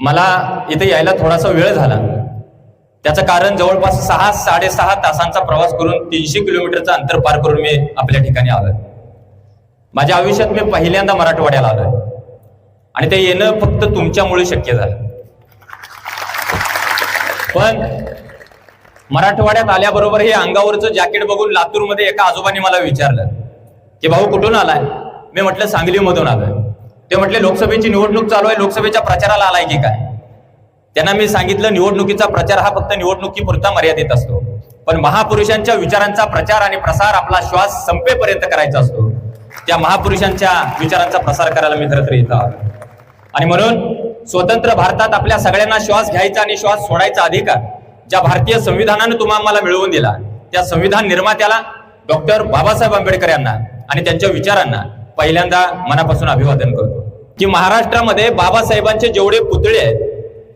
मला इथे यायला थोडासा वेळ झाला. त्याचं कारण जवळपास सहा साडेसहा तासांचा प्रवास करून तीनशे किलोमीटरचं अंतर पार करून मी आपल्या ठिकाणी आलोय. माझ्या आयुष्यात मी पहिल्यांदा मराठवाड्याला आलोय. आणि ते येणं फक्त तुमच्यामुळे शक्य झालं. पण मराठवाड्यात आल्याबरोबर हे अंगावरचं जॅकेट बघून लातूरमध्ये एका आजोबांनी मला विचारलं की भाऊ कुठून आलाय? मी म्हटलं सांगलीमधून आलोय. ते म्हटले लोकसभेची निवडणूक चालू आहे लोकसभेच्या प्रचाराला आलाय की काय? त्यांना मी सांगितलं निवडणुकीचा प्रचार हा फक्त निवडणुकीपुरता मर्यादित असतो. पण महापुरुषांच्या विचारांचा प्रचार आणि प्रसार आपला श्वास संपेपर्यंत करायचा असतो. त्या महापुरुषांच्या विचारांचा प्रसार करायला मी खरं तर इथं आणि म्हणून स्वतंत्र भारतात आपल्या सगळ्यांना श्वास घ्यायचा आणि श्वास सोडायचा अधिकार ज्या भारतीय संविधानानं तुम्हा आम्हाला मिळवून दिला त्या संविधान निर्मात्याला डॉक्टर बाबासाहेब आंबेडकर यांना आणि त्यांच्या विचारांना पहिल्यांदा मनापासून अभिवादन करतो की महाराष्ट्रामध्ये बाबासाहेबांचे जेवढे पुतळे आहेत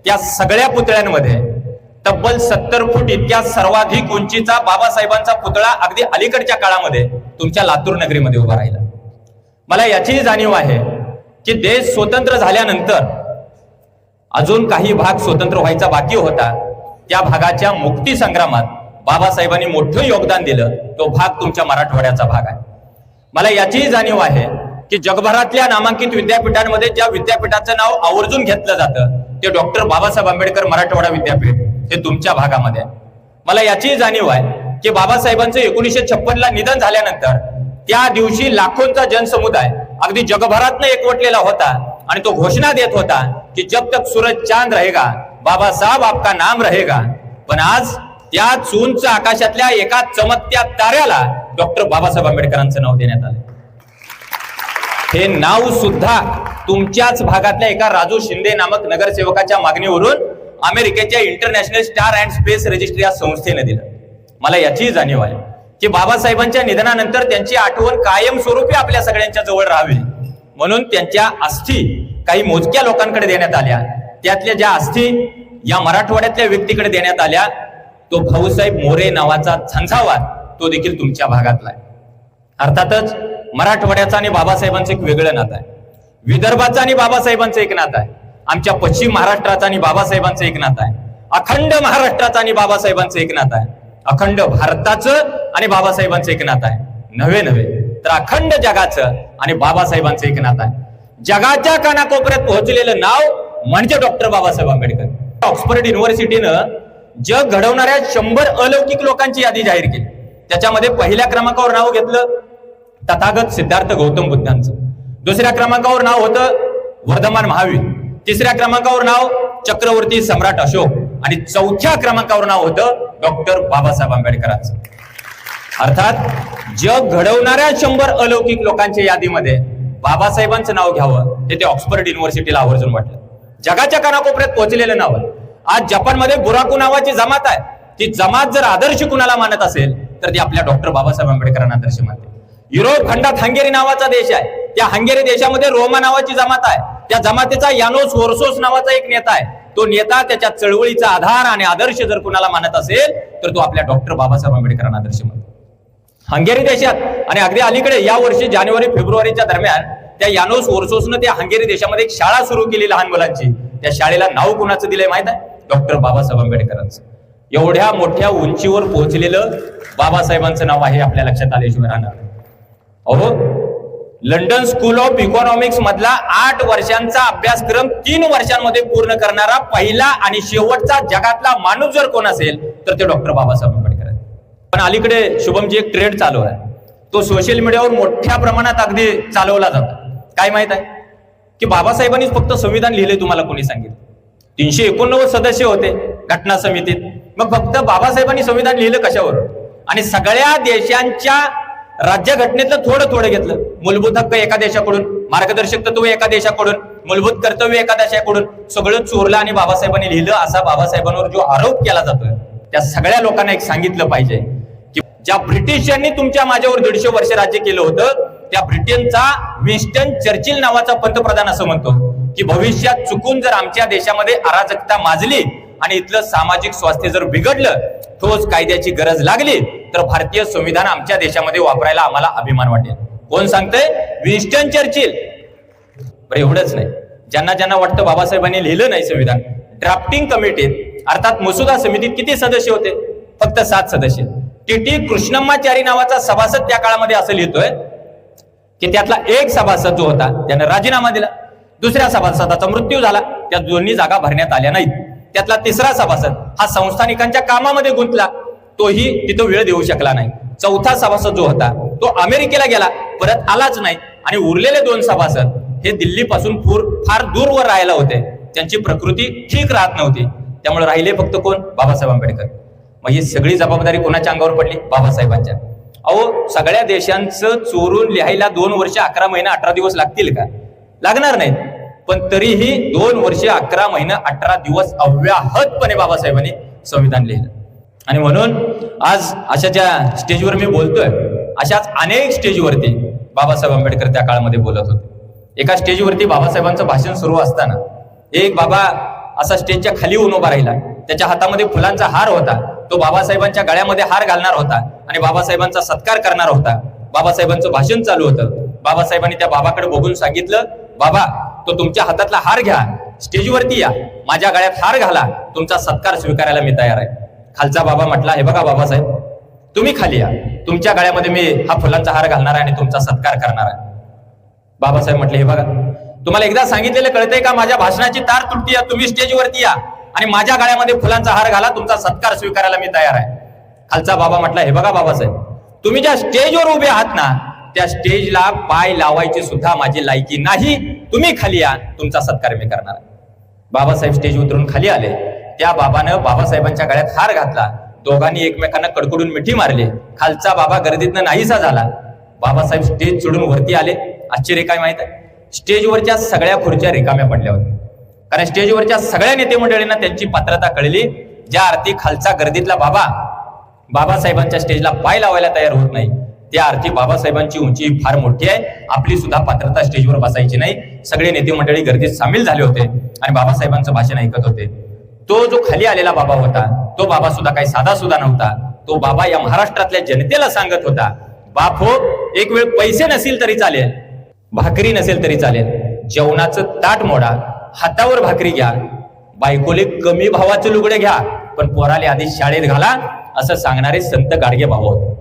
त्या सगळ्या पुतळ्यांमध्ये तब्बल सत्तर फूट इतक्या सर्वाधिक उंचीचा बाबासाहेबांचा पुतळा अगदी अलीकडच्या काळामध्ये तुमच्या लातूर नगरीमध्ये उभा राहिला. मला याचीही जाणीव आहे की देश स्वतंत्र झाल्यानंतर अजून काही भाग स्वतंत्र व्हायचा बाकी होता. त्या भागाच्या मुक्ती संग्रामात बाबासाहेबांनी मोठं योगदान दिलं. तो भाग तुमच्या मराठवाड्याचा भाग आहे. मला याचीही जाणीव आहे की जगभरातल्या नामांकित विद्यापीठांमध्ये ज्या विद्यापीठाचं नाव आवर्जून घेतलं जातं ते डॉक्टर बाबासाहेब आंबेडकर मराठवाडा विद्यापीठ हे तुमच्या भागामध्ये. मला याचीही जाणीव आहे की बाबासाहेबांचं एकोणीसशे छप्पनला निधन झाल्यानंतर त्या दिवशी लाखोंचा जनसमुदाय अगदी जगभरातनं एकवटलेला होता आणि तो घोषणा देत होता की जब तक सूरज चांद रहेगा बाबासाहेब आपका नाम रहेगा. पण आज त्या चूनच्या आकाशातल्या एका चमकत्या ताऱ्याला डॉक्टर बाबासाहेब आंबेडकरांचं नाव देण्यात आलं. हे नाव सुद्धा तुमच्याच भागातल्या एका राजू शिंदे नामक नगरसेवकाच्या मागणीवरून अमेरिकेच्या international star and space registry या संस्थेने दिलं. मला याचीही जाणीव आहे की बाबासाहेबांच्या निधनानंतर त्यांची आठवण कायमस्वरूपी आपल्या सगळ्यांच्या जवळ राहावी. म्हणून त्यांच्या अस्थी काही मोजक्या लोकांकडे देण्यात आल्या. त्यातल्या ज्या अस्थी या मराठवाड्यातल्या व्यक्तीकडे देण्यात आल्या तो भाऊसाहेब मोरे नावाचा झंझावात तो देखील तुमच्या भागातला आहे. अर्थातच मराठवाड्याचं आणि बाबासाहेबांचं एक वेगळं नातं आहे. विदर्भाचं आणि बाबासाहेबांचं एक नातं आहे. आमच्या पश्चिम महाराष्ट्राचं आणि बाबासाहेबांचं एक नातं आहे. अखंड महाराष्ट्राचं आणि बाबासाहेबांचं एक नातं आहे. अखंड भारताचं आणि बाबासाहेबांचं एक नातं आहे. नव्हे नव्हे तर अखंड जगाचं आणि बाबासाहेबांचं एक नातं आहे. जगाच्या कानाकोपऱ्यात पोहोचलेलं नाव म्हणजे डॉक्टर बाबासाहेब आंबेडकर. ऑक्सफर्ड युनिव्हर्सिटीनं जग घडवणाऱ्या शंभर अलौकिक लोकांची यादी जाहीर केली. त्याच्यामध्ये पहिल्या क्रमांकावर नाव घेतलं तथागत सिद्धार्थ गौतम बुद्धांचं. दुसऱ्या क्रमांकावर नाव होतं वर्धमान महावीर. तिसऱ्या क्रमांकावर नाव चक्रवर्ती सम्राट अशोक. आणि चौथ्या क्रमांकावर नाव होतं डॉक्टर बाबासाहेब आंबेडकरांचं. अर्थात जग घडवणाऱ्या शंभर अलौकिक लोकांच्या यादीमध्ये बाबासाहेबांचं नाव घ्यावं हे ते ऑक्सफर्ड युनिव्हर्सिटीला आवर्जून वाटलं. जगाच्या कानाकोपऱ्यात पोहोचलेलं नाव. आज जपानमध्ये बुराकू नावाची जमात आहे. ती जमात जर आदर्श कुणाला मानत असेल तर ती आपल्या डॉक्टर बाबासाहेब आंबेडकरांना आदर्श मानते युरोप खंडात हंगेरी नावाचा देश आहे. त्या हंगेरी देशामध्ये रोमा नावाची जमात आहे. त्या जमातीचा यानोस वोर्सोस नावाचा एक नेता आहे. तो नेता त्याच्या चळवळीचा आधार आणि आदर्श जर कुणाला मानत असेल तर तो आपल्या डॉक्टर बाबासाहेब आंबेडकरांना आदर्श मानतो हंगेरी देशात आणि अगदी अलीकडे या वर्षी जानेवारी फेब्रुवारीच्या दरम्यान त्या यानोस वोर्सोसनं त्या हंगेरी देशामध्ये एक शाळा सुरू केली लहान मुलांची. त्या शाळेला नाव कुणाचं दिलंय माहीत आहे? डॉक्टर बाबासाहेब आंबेडकरांचं. एवढ्या मोठ्या उंचीवर पोहोचलेलं बाबासाहेबांचं नाव आहे आपल्या लक्षात आल्याशिवाय अहो लंडन स्कूल ऑफ इकॉनॉमिक्स मधला आठ वर्षांचा अभ्यासक्रम तीन वर्षांमध्ये पूर्ण करणारा पहिला आणि शेवटचा जगातला माणूस जर कोण असेल तर ते डॉक्टर बाबासाहेब आंबेडकर आहेत. पण अलीकडे शुभमजी एक ट्रेंड चालू आहे. तो सोशल मीडियावर मोठ्या प्रमाणात अगदी चालवला जातो. काय माहीत आहे? की बाबासाहेबांनीच फक्त संविधान लिहिले तुम्हाला कोणी सांगितलं? तीनशे एकोणनव्वद सदस्य होते घटना समितीत. मग फक्त बाबासाहेबांनी संविधान लिहिलं कशावर? आणि सगळ्या देशांच्या राज्यघटनेतलं थोडं थोडं घेतलं. मूलभूत हक्क एका देशाकडून मार्गदर्शक तत्व एका देशाकडून मूलभूत कर्तव्य एका देशाकडून सगळं चोरलं आणि बाबासाहेबांनी लिहिलं असा बाबासाहेबांवर जो आरोप केला जातोय त्या सगळ्या लोकांना एक सांगितलं पाहिजे की ज्या ब्रिटिशांनी तुमच्या माझ्यावर दीडशे वर्ष राज्य केलं होतं त्या ब्रिटनचा विन्स्टन चर्चिल नावाचा पंतप्रधान असं म्हणतो. की भविष्यात चुकून जर आमच्या देशामध्ये अराजकता माजली आणि इथलं सामाजिक स्वास्थ्य जर बिघडलं ठोस कायद्याची गरज लागली तर भारतीय संविधान आमच्या देशामध्ये वापरायला आम्हाला अभिमान वाटेल. कोण सांगतंय? Winston Churchill. बरं एवढंच नाही. ज्यांना ज्यांना वाटतं बाबासाहेबांनी लिहिलं नाही संविधान ड्राफ्टिंग कमिटीत अर्थात मसुदा समितीत किती सदस्य होते? फक्त सात सदस्य. टी टी कृष्णम्माचारी नावाचा सभासद त्या काळामध्ये असं लिहितोय की त्यातला एक सभासद जो होता त्यानं राजीनामा दिला. दुसऱ्या सभासदाचा मृत्यू झाला. त्या दोन्ही जागा भरण्यात आल्या नाहीत. त्यातला तिसरा सभासद हा संस्थानिकांच्या कामामध्ये गुंतला. तोही तिथं वेळ देऊ शकला नाही. चौथा सभासद जो होता तो अमेरिकेला गेला. परत आलाच नाही. आणि उरलेले दोन सभासद हे दिल्लीपासून पूर फार दूरवर राहायला होते. त्यांची प्रकृती ठीक राहत नव्हती. त्यामुळे राहिले फक्त कोण? बाबासाहेब आंबेडकर. मग ही सगळी जबाबदारी कोणाच्या अंगावर पडली? बाबासाहेबांच्या. अहो सगळ्या देशांचं चोरून लिहायला दोन वर्ष अकरा महिने अठरा दिवस लागतील का? लागणार नाहीत. पण तरीही दोन वर्ष अकरा महिने अठरा दिवस अव्याहतपणे बाबासाहेबांनी संविधान लिहिलं. आणि म्हणून आज अशा ज्या स्टेजवर मी बोलतोय. अशाच अनेक स्टेजवरती बाबासाहेब आंबेडकर त्या काळामध्ये बोलत होते. एका स्टेजवरती बाबासाहेबांचं भाषण सुरू असताना एक बाबा असा स्टेजच्या खाली येऊन उभा राहिला. त्याच्या हातामध्ये फुलांचा हार होता. तो बाबासाहेबांच्या गळ्यामध्ये हार घालणार होता आणि बाबासाहेबांचा सत्कार करणार होता. बाबासाहेबांचं भाषण चालू होतं. बाबासाहेबांनी त्या बाबाकडे बघून सांगितलं बाबा तो तुमच्या हातातला हार घ्या. स्टेजवरती या. माझ्या गळ्यात हार घाला. तुमचा सत्कार स्वीकारायला मी तयार आहे. खालचा बाबा म्हटला हे बघा बाबासाहेब तुम्ही खाली या. तुमच्या गळ्यामध्ये मी हा फुलांचा हार घालणार आहे आणि तुमचा सत्कार करणार आहे. बाबासाहेब म्हटले हे बघा तुम्हाला एकदा सांगितलेलं कळतंय का? माझ्या भाषणाची तार तुटती या तुम्ही स्टेजवरती या. आणि माझ्या गळ्यामध्ये फुलांचा हार घाला. तुमचा सत्कार स्वीकारायला मी तयार आहे. खालचा बाबा म्हटला हे बघा बाबासाहेब तुम्ही ज्या स्टेजवर उभे आहात ना त्या स्टेजला पाय लावायची सुद्धा माझी लायकी नाही. तुम्ही खाली या तुमचा सत्कार मी करणार बाबासाहेब स्टेज उतरून खाली आले. त्या बाबानं बाबासाहेबांच्या गळ्यात हार घातला. दोघांनी एकमेकांना कडकडून मिठी मारली. खालचा बाबा गर्दीतनं नाहीसा झाला. बाबासाहेब स्टेज चढून वरती आले. आश्चर्य काय माहीत आहे? स्टेजवरच्या सगळ्या खुर्च्या रिकाम्या पडल्या होत्या. कारण स्टेजवरच्या सगळ्या नेते मंडळींना त्यांची पात्रता कळली. ज्या अर्थी खालचा गर्दीतला बाबा बाबासाहेबांच्या स्टेजला पाय लावायला तयार होत नाही. त्या अर्थी बाबासाहेबांची उंची फार मोठी आहे. आपली सुद्धा पात्रता स्टेजवर बसायची नाही. सगळे नेते मंडळी गर्दीत सामील झाले होते आणि बाबासाहेबांचं भाषण ऐकत होते. तो जो खाली आलेला बाबा होता तो बाबा सुद्धा काही साधा सुद्धा नव्हता. तो बाबा या महाराष्ट्रातल्या जनतेला सांगत होता बाप हो एक वेळ पैसे नसेल तरी चालेल भाकरी नसेल तरी चालेल. जेवणाचं ताट मोडा हातावर भाकरी घ्या. बायकोले कमी भावाचे लुगडे घ्या पण पोराले आधी शाळेत घाला असं सांगणारे संत गाडगे भाऊ होते.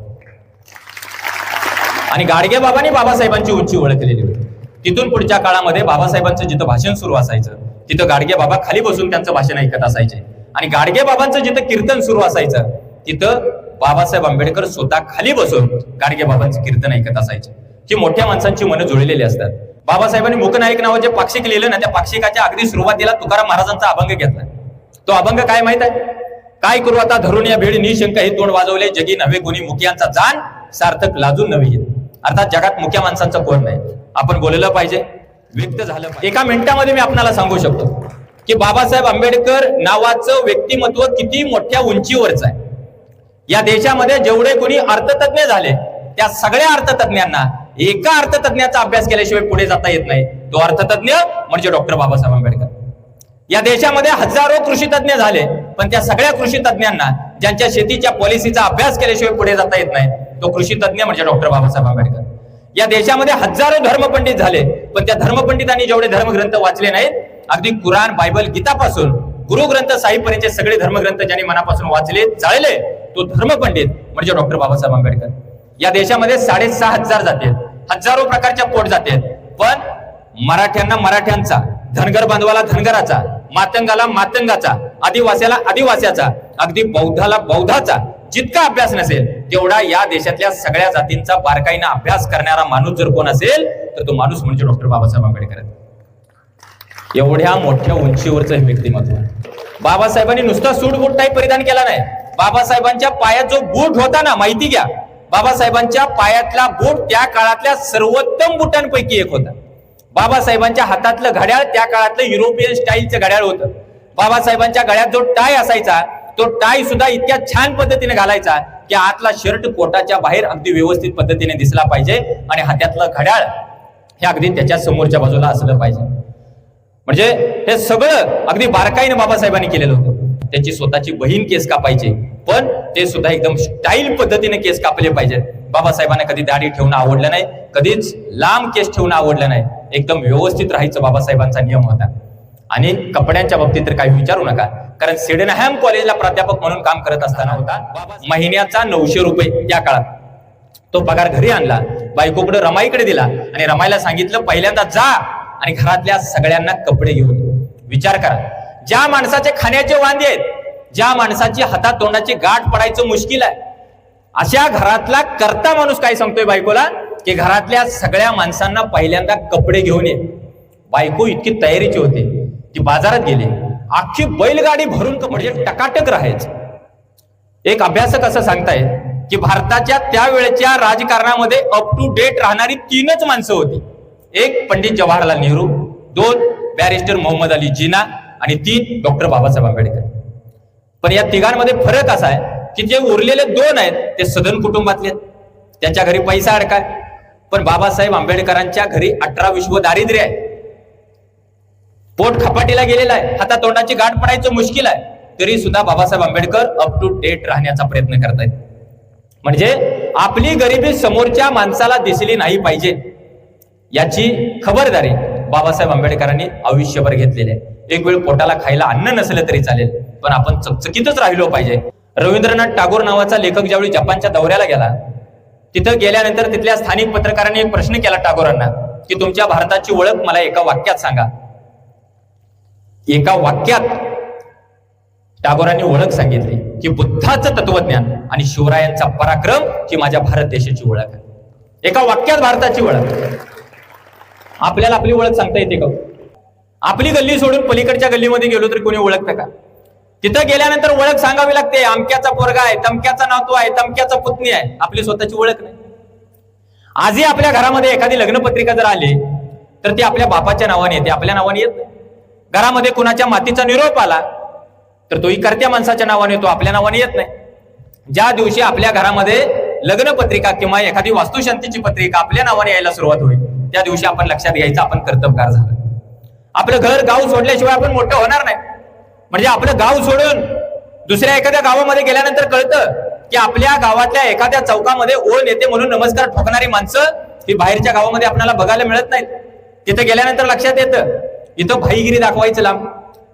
आणि गाडगे बाबांनी बाबासाहेबांची उंची ओळखलेली होती. तिथून पुढच्या काळामध्ये बाबासाहेबांचं जिथं भाषण सुरू असायचं तिथं गाडगे बाबा खाली बसून त्यांचं भाषण ऐकत असायचे. आणि गाडगे बाबांचं जिथं कीर्तन सुरू असायचं तिथं बाबासाहेब आंबेडकर स्वतः खाली बसून गाडगे बाबांचं कीर्तन ऐकत असायचे. ही मोठ्या माणसांची मनं जुळलेली असतात. बाबासाहेबांनी मुकनायक जे पाक्षिक लिहिलं ना त्या पाक्षिकाच्या अगदी सुरुवातीला तुकाराम महाराजांचा अभंग घेतला. तो अभंग काय माहीत आहे? काय करू आता? धरून या भेड निशंक हे तोंड वाजवले जगी नव्हे कोणी मुखियांचा जाण सार्थक लाजून नव्हे येत. अर्थात जगात मुख्य माणसांचं कोण नाही. आपण बोललं पाहिजे व्यक्त झालं एका मिनिटामध्ये मी आपणाला सांगू शकतो की बाबासाहेब आंबेडकर नावाचं व्यक्तिमत्व किती मोठ्या उंचीवरच आहे. या देशामध्ये जेवढे कोणी अर्थतज्ञ झाले त्या सगळ्या अर्थतज्ञांना एका अर्थतज्ञाचा अभ्यास केल्याशिवाय पुढे जाता येत नाही. तो अर्थतज्ञ म्हणजे डॉक्टर बाबासाहेब आंबेडकर. या देशामध्ये हजारो कृषीतज्ञ झाले पण त्या सगळ्या कृषी तज्ज्ञांना ज्यांच्या शेतीच्या पॉलिसीचा अभ्यास केल्याशिवाय पुढे जाता येत नाही तो कृषी तज्ञ म्हणजे डॉक्टर बाबासाहेब आंबेडकर. या देशामध्ये हजारो धर्मपंडित झाले पण त्या धर्मपंडितांनी जेवढे धर्मग्रंथ वाचले नाहीत अगदी कुराण बायबल गीतापासून गुरुग्रंथ साहिबपर्यंतचे सगळे धर्मग्रंथ ज्यांनी मनापासून वाचले जाळले तो धर्मपंडित म्हणजे डॉक्टर बाबासाहेब आंबेडकर. या देशामध्ये साडेसहा हजार जाते हजारो प्रकारच्या पोट जाते पण मराठ्यांना मराठ्यांचा धनगर बांधवाला धनगराचा मातंगाला मातंगाचा आदिवास्याला आदिवास्याचा अगदी बौद्धाला बौद्धाचा जितका अभ्यास नसेल तेवढा या देशातल्या सगळ्या जातींचा बारकाईनं अभ्यास करणारा माणूस जर कोण असेल तर तो माणूस म्हणजे डॉक्टर बाबासाहेब आंबेडकर एवढ्या मोठ्या उंचीवरचं हे व्यक्तिमत्व बाबासाहेबांनी नुसता सूट बूट काही परिधान केला नाही. बाबासाहेबांच्या पायात जो बूट होता ना माहिती घ्या. बाबासाहेबांच्या पायातला बूट त्या काळातल्या सर्वोत्तम बुटांपैकी एक होता. बाबासाहेबांच्या हातातलं घड्याळ त्या काळातलं युरोपियन स्टाईलचं घड्याळ होतं. बाबासाहेबांच्या गळ्यात जो टाय असायचा तो टाय सुद्धा इतक्या छान पद्धतीने घालायचा की आतला शर्ट कोटाच्या बाहेर अगदी व्यवस्थित पद्धतीने दिसला पाहिजे आणि हातातलं घड्याळ हे अगदी त्याच्या समोरच्या बाजूला असलं पाहिजे. म्हणजे हे सगळं अगदी बारकाईने बाबासाहेबांनी केलेलं होतं. त्यांची स्वतःची बहीण केस कापायची पण ते सुद्धा एकदम स्टाईल पद्धतीने केस कापले पाहिजेत बाबासाहेबांना कधी दाढी ठेवणं आवडलं नाही कधीच लांब केस ठेवणं आवडलं नाही. एकदम व्यवस्थित राहायचं बाबासाहेबांचा नियम होता. आणि कपड्यांच्या बाबतीत तर काही विचारू नका. कारण सिडनहॅम कॉलेजला प्राध्यापक म्हणून काम करत असताना होता. महिन्याचा नऊशे रुपये त्या काळात. तो पगार घरी आणला. बायकोकडे रमाईकडे दिला. आणि रमाईला सांगितलं पहिल्यांदा जा आणि घरातल्या सगळ्यांना कपडे घेऊन विचार करा. ज्या माणसाचे खाण्याचे वांदे आहेत ज्या माणसाची हातात तोंडाची गाठ पडायचं मुश्किल आहे अशा घरातला करता माणूस काय सांगतोय बायकोला? की घरातल्या सगळ्या माणसांना पहिल्यांदा कपडे घेऊन ये. बायको इतकी तयारीची होती. ती बाजारात गेली अख्खी बैलगाडी भरून म्हणजे टकाटक राहायचं. एक अभ्यासक असं सांगतायत की भारताच्या त्यावेळेच्या राजकारणामध्ये अप टू डेट राहणारी तीनच माणसं होती. एक पंडित जवाहरलाल नेहरू दोन बॅरिस्टर मोहम्मद अली जिना आणि तीन डॉक्टर बाबासाहेब आंबेडकर. पण या तिघांमध्ये फरक असा आहे की जे उरलेले दोन आहेत ते सदन कुटुंबातले त्यांच्या घरी पैसा अडकाय. पण बाबासाहेब आंबेडकरांच्या घरी अठरा विश्व दारिद्र्य आहे. पोट खपाटीला गेलेला आहे. हातात तोंडाची गाठ पडायचं मुश्किल आहे. तरी सुद्धा Babasaheb Ambedkar up to date राहण्याचा प्रयत्न करतायत. म्हणजे आपली गरिबी समोरच्या माणसाला दिसली नाही पाहिजे. याची खबरदारी बाबासाहेब आंबेडकरांनी आयुष्यभर घेतलेली आहे. एक वेळ पोटाला खायला अन्न नसलं तरी चालेल. पण आपण चकचकीतच राहिलो पाहिजे. रवींद्रनाथ टागोर नावाचा लेखक ज्यावेळी जपानच्या दौऱ्याला गेला तिथं गेल्यानंतर तिथल्या स्थानिक पत्रकारांनी एक प्रश्न केला टागोरांना की तुमच्या भारताची ओळख मला एका वाक्यात सांगा. एका वाक्यात टागोरांनी ओळख सांगितली की बुद्धाचं तत्वज्ञान आणि शिवरायांचा पराक्रम ही माझ्या भारत देशाची ओळख आहे. एका वाक्यात भारताची ओळख. आपल्याला आपली ओळख सांगता येते का हो? आपली गल्ली सोडून पलीकडच्या गल्लीमध्ये गेलो तरी कोणी ओळखतं का? तिथं गेल्यानंतर ओळख सांगावी लागते. अमक्याचा पोरगा आहे तमक्याचा नातू आहे तमक्याचा पुतणी आहे. आपली स्वतःची ओळख नाही. आजही आपल्या घरामध्ये एखादी लग्नपत्रिका जर आली तर ती आपल्या बापाच्या नावाने येते. आपल्या नावाने येत नाही. घरामध्ये कुणाच्या मातीचा निरोप आला तर तोही करत्या माणसाच्या नावाने येतो आपल्या नावाने येत नाही. ज्या दिवशी आपल्या घरामध्ये लग्न पत्रिका किंवा एखादी वास्तुशांतीची पत्रिका आपल्या नावाने यायला सुरुवात होईल त्या दिवशी आपण लक्षात घ्यायचं आपण कर्तबगार झालं. आपलं घर गाव सोडल्याशिवाय आपण मोठं होणार नाही. म्हणजे आपलं गाव सोडून दुसऱ्या एखाद्या गावामध्ये गेल्यानंतर कळतं की आपल्या गावातल्या एखाद्या चौकामध्ये ओळ नेते म्हणून नमस्कार ठोकणारी माणसं ही बाहेरच्या गावामध्ये आपल्याला बघायला मिळत नाहीत. तिथं गेल्यानंतर लक्षात येतं इथं भाईगिरी दाखवायचं लांब.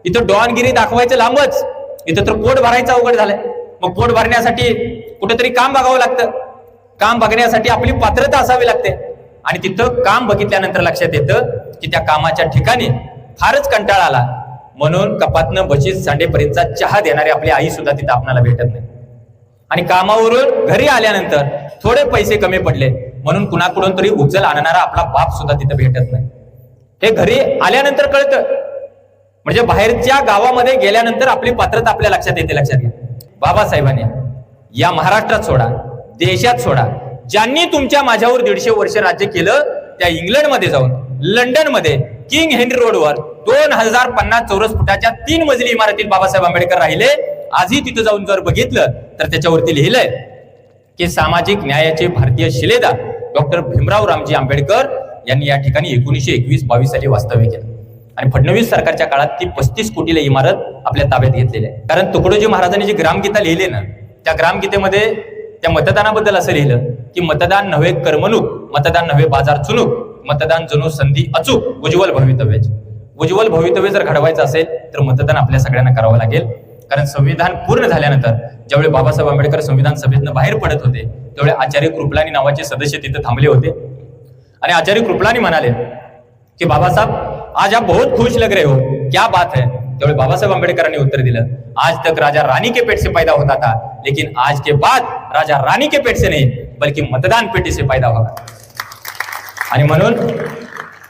इथं डॉनगिरी दाखवायचं लांबच. इथं तर पोट भरायचं अवघड झालंय. मग पोट भरण्यासाठी कुठेतरी काम बघावं लागतं. काम बघण्यासाठी आपली पात्रता असावी लागते. आणि तिथं काम बघितल्यानंतर लक्षात येतं की त्या कामाच्या ठिकाणी फारच कंटाळा आला. म्हणून कपातनं बशीत सांडेपर्यंतचा चहा देणारी आपली आई सुद्धा तिथं आपल्याला भेटत नाही. आणि कामावरून घरी आल्यानंतर थोडे पैसे कमी पडले. म्हणून कुणाकडून तरी उचल आणणारा आपला बाप सुद्धा तिथं भेटत नाही. हे घरी आल्यानंतर कळतं. म्हणजे बाहेरच्या गावामध्ये गेल्यानंतर आपली पात्रता आपल्या लक्षात येते लक्षात घ्या. बाबासाहेबांनी या महाराष्ट्रात सोडा देशात सोडा. ज्यांनी तुमच्या माझ्यावर दीडशे वर्ष राज्य केलं त्या इंग्लंडमध्ये जाऊन लंडनमध्ये किंग हेनरी रोडवर दोन हजार पन्नास चौरस फुटाच्या तीन मजली इमारतीत बाबासाहेब आंबेडकर राहिले. आजही तिथं जाऊन जर बघितलं तर त्याच्यावरती लिहिलंय की सामाजिक न्यायाचे भारतीय शिलेदार डॉक्टर भीमराव रामजी आंबेडकर यांनी या ठिकाणी एकोणीसशे एकवीस बावीस साली वास्तव्य केलं. आणि फडणवीस सरकारच्या काळात ती पस्तीस कोटीला इमारत आपल्या ताब्यात घेतलेली आहे. कारण तुकडोजी महाराजांनी जी ग्रामगीता लिहिले ना त्या ग्रामगीतेमध्ये त्या मतदानाबद्दल असं लिहिलं की मतदान नव्हे करमणूक मतदान नव्हे बाजार चुनूक मतदान जणू संधी अचूक उज्ज्वल भवितव्याची. उज्ज्वल भवितव्य जर घडवायचं असेल तर मतदान आपल्या सगळ्यांना करावं लागेल. कारण संविधान पूर्ण झाल्यानंतर ज्यावेळी बाबासाहेब आंबेडकर संविधान सभेतनं बाहेर पडत होते त्यावेळी आचार्य कृपलानी नावाचे सदस्य तिथे थांबले होते. आणि आचार्य कृपलानी म्हणाले की बाबासाहेब आज आप बहुत खुश लग रहे हो. क्या बात है? त्यावेळी बाबासाहेब आंबेडकरांनी उत्तर दिलं. आज तक राजा रानी के पेट से पैदा होता था लेकिन आज के बाद राजा रानी के पेट से नहीं बल्कि मतदान पेटी से पैदा होगा. आणि म्हणून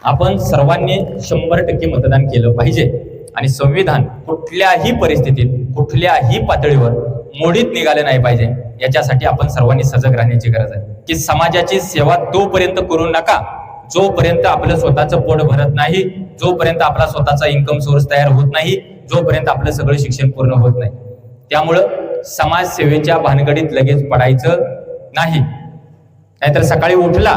आपण सर्वांनी शंभर टक्के मतदान केलं पाहिजे. आणि संविधान कुठल्याही परिस्थितीत कुठल्याही पातळीवर मोडीत निघालं नाही पाहिजे. याच्यासाठी आपण सर्वांनी सजग राहण्याची गरज आहे. की समाजाची सेवा तोपर्यंत करू नका. जोपर्यंत आपलं स्वतःचं पोट भरत नाही जोपर्यंत आपला स्वतःचा इन्कम सोर्स तयार होत नाही जोपर्यंत आपलं सगळं शिक्षण पूर्ण होत नाही. त्यामुळं समाजसेवेच्या भानगडीत लगेच पडायचं नाही. नाहीतर सकाळी उठला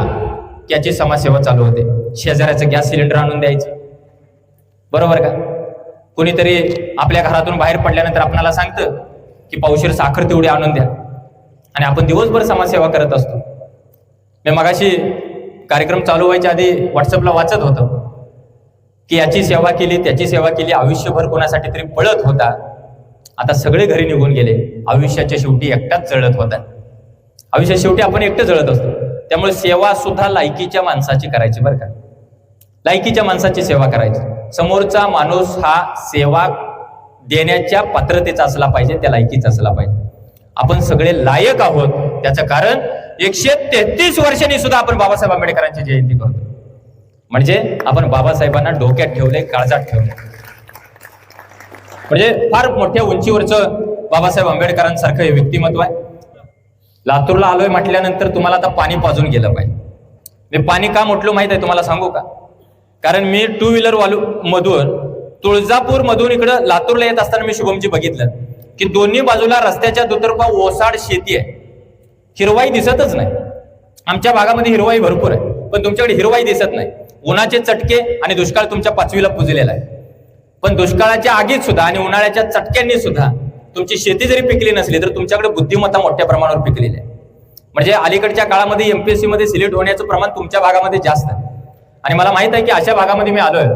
त्याची समाजसेवा चालू होते. शेजाऱ्याचं गॅस सिलेंडर आणून द्यायचं. बरोबर का? कोणीतरी आपल्या घरातून बाहेर पडल्यानंतर आपणाला सांगतं की पावशीर साखर तेवढी आणून द्या. आणि आपण दिवसभर समाजसेवा करत असतो. मी मगाशी कार्यक्रम चालू व्हायच्या आधी व्हॉट्सअपला वाचत होतो की याची सेवा केली त्याची सेवा केली आयुष्यभर कोणासाठी तरी पळत होता. आता सगळे घरी निघून गेले. आयुष्याच्या शेवटी एकटाच जळत होता. आयुष्या शेवटी आपण एकटं जळत असतो. त्यामुळे सेवा सुद्धा लायकीच्या माणसाची करायची बरं का. लायकीच्या माणसाची सेवा करायची. समोरचा माणूस हा सेवा देण्याच्या पात्रतेचा असला पाहिजे त्या लायकीचा असला पाहिजे. आपण सगळे लायक आहोत. त्याचं कारण एकशे तेहतीस वर्षांनी सुद्धा आपण बाबासाहेब आंबेडकरांची जयंती करतो. म्हणजे आपण बाबासाहेबांना डोक्यात ठेवले काळजात ठेवले म्हणजे फार मोठ्या उंचीवरचं बाबासाहेब आंबेडकरांसारखं हे व्यक्तिमत्व आहे. लातूरला आलोय म्हटल्यानंतर तुम्हाला आता पाणी पाजून गेलं पाहिजे. मी पाणी का म्हटलं माहीत आहे तुम्हाला सांगू का? कारण मी टू व्हीलर वालू मधून तुळजापूर मधून इकडं लातूरला येत असताना मी शुभमजी बघितलं. की दोन्ही बाजूला रस्त्याच्या दुतर्फा ओसाड शेती आहे. हिरवाई दिसतच नाही. आमच्या भागामध्ये हिरवाई भरपूर आहे पण तुमच्याकडे हिरवाई दिसत नाही. उन्हाचे चटके आणि दुष्काळ तुमच्या पाचवीला पुजलेला आहे. पण दुष्काळाच्या आगीत सुद्धा आणि उन्हाळ्याच्या चटक्यांनी सुद्धा तुमची शेती जरी पिकली नसली तर तुमच्याकडे बुद्धिमत्ता मोठ्या प्रमाणावर पिकलेली आहे. म्हणजे अलीकडच्या काळामध्ये एमपीएससी मध्ये सिलेक्ट होण्याचं प्रमाण तुमच्या भागामध्ये जास्त आहे. आणि मला माहीत आहे की अशा भागामध्ये मी आलोय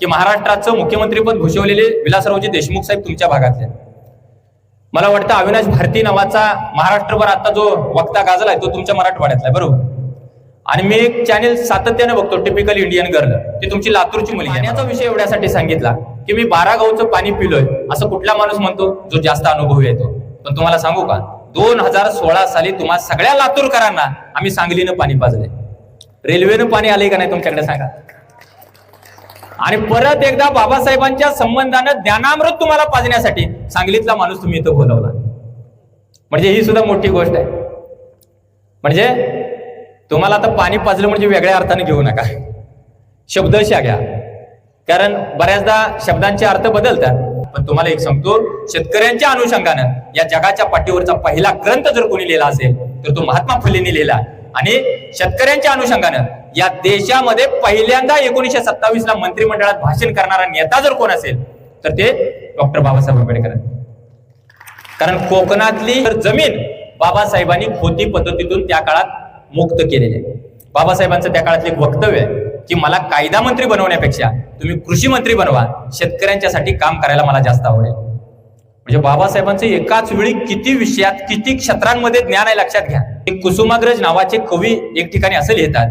की महाराष्ट्राचं मुख्यमंत्रीपद भूषवलेले विलासरावजी देशमुख साहेब तुमच्या भागातले आहे मला वाटतं अविनाश भारती नावाचा महाराष्ट्रभर आता जो वक्ता गाजलाय तो तुमच्या मराठवाड्यातला आहे बरोबर? आणि मी एक चॅनेल सातत्याने बघतो टिपिकल इंडियन गर्ल ती तुमची लातूरची मुलगी आहे. पाण्याचा विषय एवढ्यासाठी सांगितला की मी बारा गावचं पाणी पिलोय असं कुठला माणूस म्हणतो जो जास्त अनुभवी येतो पण तुम्हाला सांगू का? दोन हजार सोळा साली तुम्हा सगळ्या लातूरकरांना आम्ही सांगलीनं पाणी पाजले रेल्वेनं पाणी आले का नाही तुमच्याकडे सांगा. आणि परत एकदा बाबासाहेबांच्या संबंधानं ज्ञानामृत तुम्हाला पाजण्यासाठी सांगलीतला माणूस तुम्ही इथं बोलवला. म्हणजे ही सुद्धा मोठी गोष्ट आहे. म्हणजे तुम्हाला आता पाणी पाजलं म्हणजे वेगळ्या अर्थाने घेऊ नका. शब्दशा घ्या. कारण बऱ्याचदा शब्दांचे अर्थ बदलतात. पण तुम्हाला एक सांगतो शेतकऱ्यांच्या अनुषंगानं या जगाच्या पाठीवरचा पहिला ग्रंथ जर कोणी लिहिला असेल तर तो महात्मा फुलेंनी लिहिला. आणि शेतकऱ्यांच्या अनुषंगानं या देशामध्ये पहिल्यांदा एकोणीशे सत्तावीस ला मंत्रिमंडळात भाषण करणारा नेता जर कोण असेल तर ते डॉक्टर बाबासाहेब आंबेडकर कारण कोकणातली जमीन बाबासाहेबांनी खोती पद्धतीतून त्या काळात मुक्त केलेली आहे. बाबासाहेबांचं त्या काळातले एक वक्तव्य आहे की मला कायदा मंत्री बनवण्यापेक्षा तुम्ही कृषी मंत्री बनवा शेतकऱ्यांच्यासाठी काम करायला मला जास्त आवडेल. म्हणजे बाबासाहेबांचं एकाच वेळी किती विषयात किती क्षेत्रांमध्ये ज्ञान आहे लक्षात घ्या. एक कुसुमाग्रज नावाचे कवी एक ठिकाणी असं लिहितात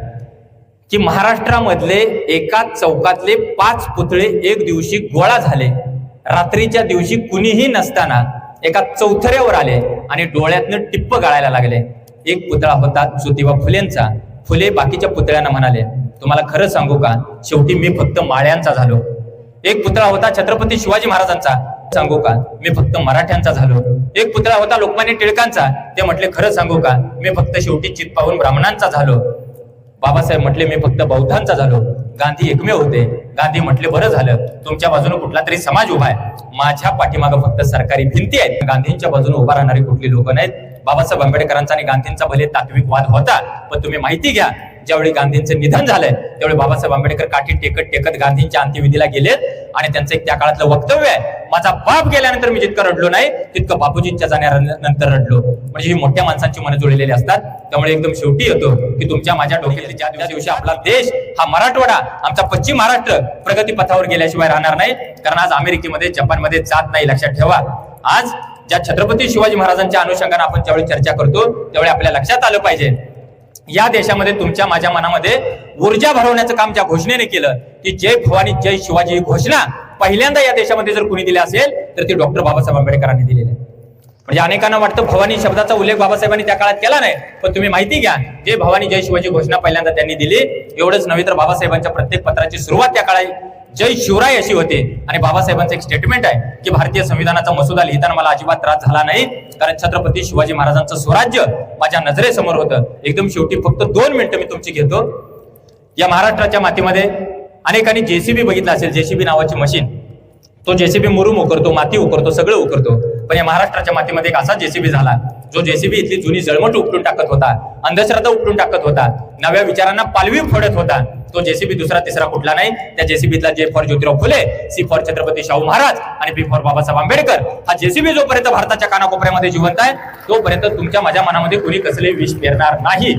की महाराष्ट्रामधले एका चौकातले पाच पुतळे एक दिवशी गोळा झाले. रात्रीच्या दिवशी कुणीही नसताना एका चौथऱ्यावर आले आणि डोळ्यातनं टिप्प गाळायला लागले. एक पुतळा होता ज्योतिबा फुलेंचा. फुले बाकीच्या पुतळ्यांना म्हणाले तुम्हाला खरं सांगू का? शेवटी मी फक्त माळ्यांचा झालो. एक पुतळा होता छत्रपती शिवाजी महाराजांचा. सांगू का? मी फक्त मराठ्यांचा झालो. एक पुतळा होता लोकमान्य टिळकांचा. ते म्हटले खरं सांगू का? मी फक्त शेवटी चित पाहून ब्राह्मणांचा झालो. बाबासाहेब म्हटले मी फक्त बौद्धांचा झालो. गांधी एकमेव होते. गांधी म्हटले बरं झालं. तुमच्या बाजूने कुठला तरी समाज उभा आहे. माझ्या पाठीमागं फक्त सरकारी भिंती आहेत. गांधींच्या बाजूने उभा राहणारी कुठली लोक नाहीत. बाबासाहेब आंबेडकरांचा आणि गांधींचा भले तात्विक वाद होता पण तुम्ही माहिती घ्या ज्यावेळी गांधींचं निधन झालंय त्यावेळी बाबासाहेब आंबेडकर काठी टेकत टेकत गांधींच्या अंत्यविधीला गेलेत. आणि त्यांचं एक त्या काळातलं वक्तव्य आहे माझा बाप गेल्यानंतर मी जितकं रडलो नाही तितकं बापूजींच्या जाण्यानंतर रडलो. म्हणजे ही मोठ्या माणसांची मनं जुळलेली असतात. त्यामुळे एकदम शेवटी येतो की तुमच्या माझ्या डोक्यात ज्या दिवशी आपला देश हा मराठवाडा आमचा पश्चिम महाराष्ट्र प्रगती पथावर गेल्याशिवाय राहणार नाही. कारण आज अमेरिकेमध्ये जपानमध्ये जात नाही लक्षात ठेवा. आज ज्या छत्रपती शिवाजी महाराजांच्या अनुषंगाने आपण ज्यावेळी चर्चा करतो त्यावेळी आपल्या लक्षात आलं पाहिजे. या देशामध्ये तुमच्या माझ्या मनामध्ये ऊर्जा भरवण्याचं काम ज्या घोषणेने केलं की जय भवानी जय शिवाजी ही घोषणा पहिल्यांदा या देशामध्ये जर कुणी दिली असेल तर ती डॉक्टर बाबासाहेब आंबेडकरांनी दिलेली आहे म्हणजे अनेकांना वाटतं भवानी शब्दाचा उल्लेख बाबासाहेबांनी त्या काळात केला नाही पण तुम्ही माहिती घ्या जय भवानी जय शिवाजी घोषणा पहिल्यांदा त्यांनी दिली. एवढंच नव्हे तर बाबासाहेबांच्या प्रत्येक पत्राची सुरुवात त्या काळात जय शिवराय अशी होते. आणि बाबासाहेबांचं एक स्टेटमेंट आहे की भारतीय संविधानाचा मसुदा लिहिताना मला अजिबात त्रास झाला नाही. कारण छत्रपती शिवाजी महाराजांचं स्वराज्य माझ्या नजरेसमोर होतं. एकदम शेवटी फक्त दोन मिनिटं मी तुमची घेतो. या महाराष्ट्राच्या मातीमध्ये अनेकांनी जेसीबी बघितलं असेल. जेसीबी नावाची मशीन. तो जेसीबी मुरुम उकरतो माती उकरतो सगळं उकरतो. पण या महाराष्ट्राच्या मातीमध्ये एक असा जेसीबी झाला जो जेसीबी इथली जुनी जळमट उपटून टाकत होता अंधश्रद्धा उपटून टाकत होता नव्या विचारांना पालवी फोडत होता. तो जेसीबी दुसरा तिसरा कुठला नाही. त्या जेसीबीतला J for Jyotirao Phule C for Chhatrapati Shahu Maharaj आणि बी फॉर बाबासाहेब आंबेडकर हा जेसीबी जोपर्यंत भारताच्या कानाकोपऱ्यामध्ये जिवंत आहे तोपर्यंत तुमच्या माझ्या मनामध्ये कोणी कसले विष पेरणार नाही.